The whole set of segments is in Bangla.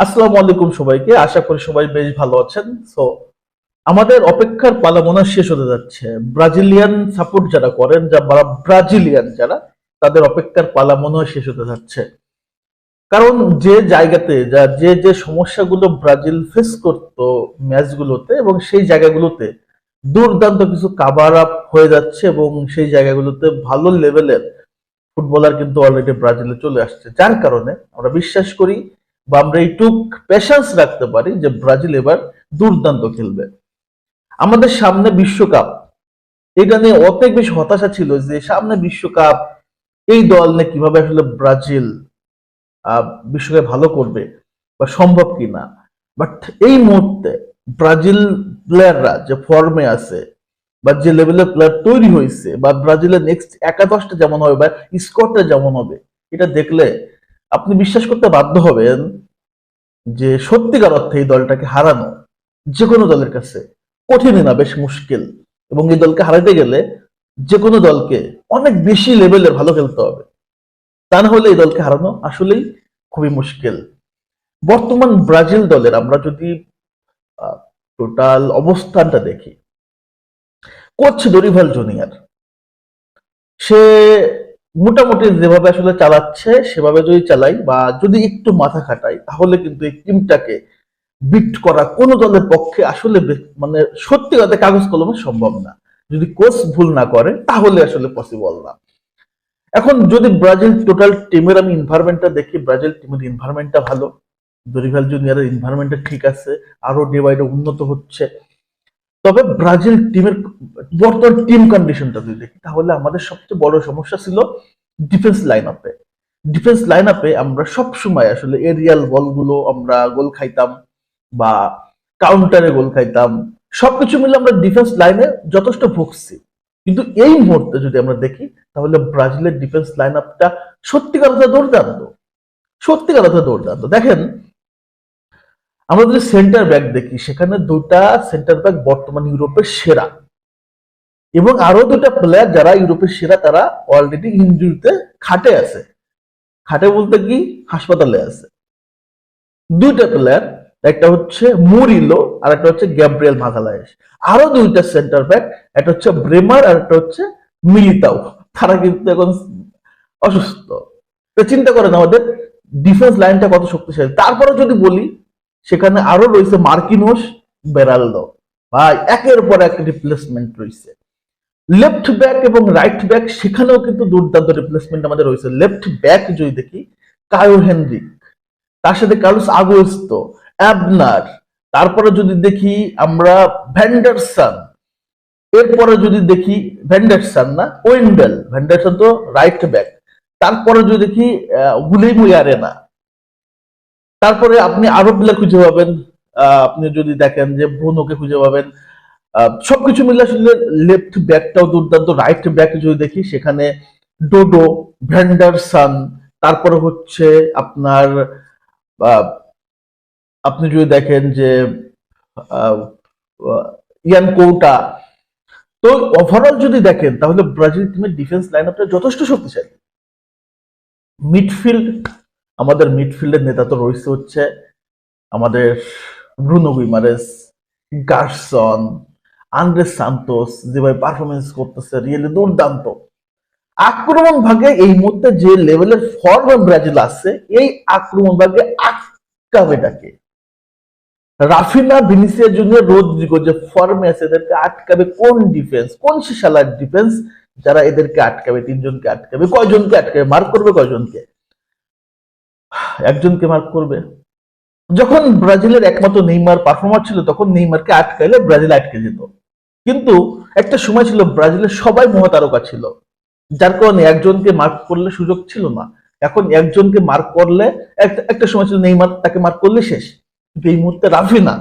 আসসালামু আলাইকুম সবাইকে। আশা করি সবাই বেশ ভালো আছেন। সো আমাদের অপেক্ষার পালা মনে হয় শেষ হতে যাচ্ছে। ব্রাজিলিয়ান সাপোর্ট যারা করেন, যা বা ব্রাজিলিয়ান যারা, তাদের অপেক্ষার পালা মনে হয় শেষ হতে যাচ্ছে। কারণ যে জায়গাতে, যা যে যে সমস্যাগুলো ব্রাজিল ফেস করতো ম্যাচগুলোতে এবং সেই জায়গাগুলোতে দুর্দান্ত কিছু কাভার আপ হয়ে যাচ্ছে এবং সেই জায়গাগুলোতে ভালো লেভেলের ফুটবলার কিন্তু অলরেডি ব্রাজিলে চলে আসছে। যার কারণে আমরা বিশ্বাস করি বা আমরা এইটুক পেশেন্স রাখতে পারি যে ব্রাজিল এবার দুর্দান্ত খেলবে। আমাদের সামনে বিশ্বকাপ। এটা নিয়ে অনেক বেশি হতাশা ছিল যে সামনে বিশ্বকাপ, এই দল নিয়ে কীভাবে আসলে ব্রাজিল বিশ্বকাপে ভালো করবে বা সম্ভব কিনা। বাট এই মুহূর্তে ব্রাজিল প্লেয়াররা যে ফর্মে আছে বা যে লেভেলের প্লেয়ার তৈরি হয়েছে বা ব্রাজিলের নেক্সট একাদশটা যেমন হবে বা স্কোরটা যেমন হবে, এটা দেখলে আপনি বিশ্বাস করতে বাধ্য হবেন যে সত্যিকার অর্থে এই দলটাকে হারানো যে কোনো দলের কাছে কঠিন না, বেশ মুশকিল। এবং এই দলকে হারাতে গেলে যে কোনো দলকে অনেক বেশি লেভেলের ভালো খেলতে হবে। তা না হলে এই দলকে হারানো আসলেই খুবই মুশকিল। বর্তমান ব্রাজিল দলের আমরা যদি টোটাল অবস্থানটা দেখি, কোচ দরিভাল জুনিয়র, সে মোটামুটি যেভাবে আসলে চালাচ্ছে, সেভাবে যদি চালাই বা যদি একটু মাথা খাটাই, তাহলে কিন্তু এই টিমটাকে বিট করা কোনো দলের পক্ষে আসলে মানে সত্যি কথা কাগজ কলমে সম্ভব না। যদি কোচ ভুল না করে, তাহলে আসলে পসিবল না। এখন যদি ব্রাজিল টোটাল টিমের আমি ইনভারমেন্টটা দেখি, ব্রাজিল টিমের ইনভারমেন্টটা ভালো। দরিভাল জুনিয়রের ইনভারমেন্টটা ঠিক আছে। আরও ডে উন্নত হচ্ছে। তবে ব্রাজিল টিমের বর্তমান টিম কন্ডিশনটা যদি দেখি, তাহলে আমাদের সবচেয়ে বড় সমস্যা ছিল ডিফেন্স লাইন আপে ডিফেন্স লাইন আপে আমরা সব সময় আসলে এরিয়াল বলগুলো আমরা গোল খাইতাম বা কাউন্টারে গোল খাইতাম, সবকিছু মিলে আমরা ডিফেন্স লাইনে যথেষ্ট ভুগছি। কিন্তু এই মুহূর্তে যদি আমরা দেখি, তাহলে ব্রাজিলের ডিফেন্স লাইন আপটা সত্যিকার অর্থে দুর্দান্ত। সত্যিকার অর্থে দুর্দান্ত। দেখেন আমরা যদি সেন্টার ব্যাক দেখি, সেখানে দুটা সেন্টার ব্যাক বর্তমান ইউরোপের সেরা। এবং আরও দুটা প্লেয়ার যারা ইউরোপের সেরা, তারা অলরেডি ইঞ্জুরিতে খাটে আছে। খাটে বলতে কি? হাসপাতালে আছে। দুইটা প্লেয়ার একটা হচ্ছে মুরিলো আর একটা হচ্ছে গ্যাব্রিয়েল মাগালায়েস আরও দুইটা সেন্টার ব্যাক একটা হচ্ছে ব্রেমার আর একটা হচ্ছে মিলিতাও তারা কিন্তু এখন অসুস্থ। চিন্তা করেন আমাদের ডিফেন্স লাইনটা কত শক্তিশালী। তারপরে যদি বলি সেখানে আরও রয়েছে মার্কিনোস বেরালদো ভাই, একের পর এক রিপ্লেসমেন্ট রয়েছে। লেফট ব্যাক এবং রাইট ব্যাক সেখানেও কিন্তু দুর্দান্ত রিপ্লেসমেন্ট আমাদের রয়েছে। লেফট ব্যাক যদি দেখি কায়ো হেনরিক তার সাথে কার্লোস আগোস্তো অ্যাবনার তারপরে যদি দেখি আমরা ভ্যান্ডারসন এরপরে যদি দেখি ভ্যান্ডারসন না ওয়েন্ডেল ভ্যান্ডারসন তো রাইট ব্যাক তারপরে যদি দেখি গুলিমু আরেনা তারপরে আপনি আরও প্লেয়ার খুঁজে পাবেন আপনি যদি দেখেন যে ব্রুনোকে খুঁজে পাবেন সবকিছু মিলে আসলে লেফট ব্যাকটাও দুর্দান্ত, রাইট ব্যাক যদি দেখি, সেখানে ডোডো, ভ্যান্ডারসন, তারপরে হচ্ছে আপনার আপনি যদি দেখেন যে ইয়ান কৌটা তো ওভারঅল যদি দেখেন, তাহলে ব্রাজিল টিমের ডিফেন্স লাইন আপটা যথেষ্ট শক্তিশালী। মিডফিল্ড আমাদের মিডফিল্ডের নেতা তো রয়েছে হচ্ছে আমাদের Bruno Guimaraes, Gerson Andreas Santos যেভাবে পারফরমেন্স করতেছে রিয়েলি দুর্দান্ত। আক্রমণ ভাগে এই মুহূর্তে যে লেভেলের ফর্মে ব্রাজিল আছে, এই আক্রমণ ভাগে আটকাবে ডাকে রাফিনা ভিনিসিয়া জুনিয়র রোদ্রিগো যে ফর্মে আছে, এদেরকে আটকাবে কোন ডিফেন্স কোন শিশালার ডিফেন্স যারা এদেরকে আটকাবে, তিনজনকে আটকাবে, কয়জনকে আটকাবে, মার্ক করবে কয়জনকে? একজনকে মার্ক করবে। যখন ব্রাজিলের একমাত্র নেইমার পারফর্মার ছিল, তখন নেইমারকে আটকাইলে ব্রাজিল আটকে যেত। কিন্তু একটা সময় ছিল, ব্রাজিলের সবাই মহাতারকা ছিল। যার কারণে একজনকে মার্ক করলে সুযোগ ছিল না। এখন একজনকে মার্ক করলে একটা সময় ছিল নেইমার তাকে মার্ক করলে শেষ। কিন্তু এই মুহূর্তে রাফিনা,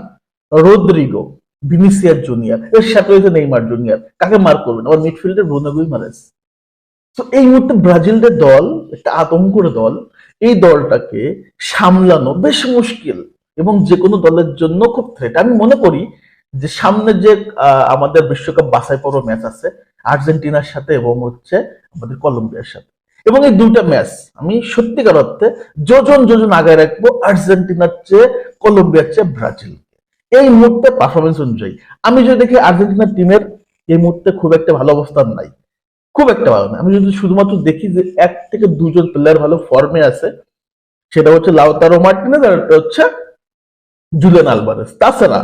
রোদ্রিগো ভিনিসিয়ার জুনিয়র, এর সাথে হয়েছে নেইমার জুনিয়র। কাকে মার্ক করবেন? আবার মিডফিল্ডের ব্রুনোগুই মারেস তো এই মুহূর্তে ব্রাজিলের দল, একটা আতঙ্কর দল এই দলটাকে সামলানো বেশ মুশকিল এবং যে কোনো দলের জন্য খুব থ্রেট আমি মনে করি যে সামনে যে আমাদের বিশ্বকাপ বাছাই পর্ব ম্যাচ আছে, আর্জেন্টিনার সাথে এবং হচ্ছে আমাদের কলম্বিয়ার সাথে। এবং এই দুইটা ম্যাচ আমি সত্যিকার অর্থে যোজন যোজন আগায় রাখব আর্জেন্টিনার চেয়ে, কলম্বিয়ার চেয়ে ব্রাজিল এই মুহূর্তে পারফরমেন্স অনুযায়ী, আমি যদি দেখি আর্জেন্টিনার টিমের এই মুহূর্তে খুব একটা ভালো অবস্থান নাই। খুব একটা ভালো না। আমি যদি শুধুমাত্র দেখি যে এক থেকে দুজন প্লেয়ার ভালো ফর্মে আছে, সেটা হচ্ছে লাউতারো মার্টিনেজ আর হচ্ছে জুলিয়ান আলভারেস তাছাড়া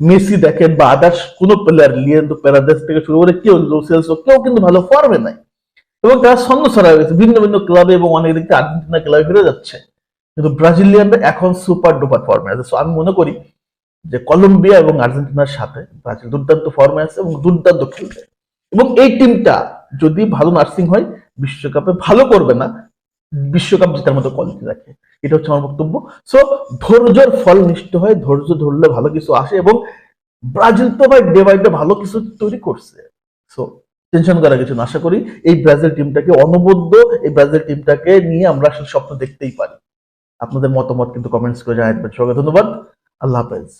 মেসি দেখেন বা আদার্স কোন প্লেয়ার লিয়েন্ডো প্যারাদেস থেকে শুরু করে কেউ লোসেলস কেউ কিন্তু ভালো ফর্মে নাই। এবং তারা ছন্দ ছড়া হয়ে গেছে। ভিন্ন ভিন্ন ক্লাবে এবং অনেক দিক থেকে আর্জেন্টিনা ক্লাবে ফিরে যাচ্ছে। কিন্তু ব্রাজিলিয়ানরা এখন সুপার ডুপার ফর্মে আছে। সো আমি মনে করি যে কলম্বিয়া এবং আর্জেন্টিনার সাথে ব্রাজিল দুর্দান্ত ফর্মে আছে এবং দুর্দান্ত খেলবে। এবং এই টিমটা যদি ভালো নার্সিং হয়, বিশ্বকাপে ভালো করবে না, বিশ্বকাপ জেতার মতো কোয়ালিটি রাখে। এটা হচ্ছে আমার বক্তব্য। সো ধৈর্যের ফল নিষ্ঠ হয়, ধৈর্য ধরলে ভালো কিছু আসে এবং ব্রাজিল তো ভাই ডে বাই ডে ভালো কিছু তৈরি করছে। সো টেনশন করার কিছু না, আশা করি এই ব্রাজিল টিমটাকে অনবদ্য, এই ব্রাজিল টিমটাকে নিয়ে আমরা আসলে স্বপ্ন দেখতেই পারি। আপনাদের মতামত কিন্তু কমেন্টস করে জানাবেন। সবাইকে ধন্যবাদ। আল্লাহ হাফেজ।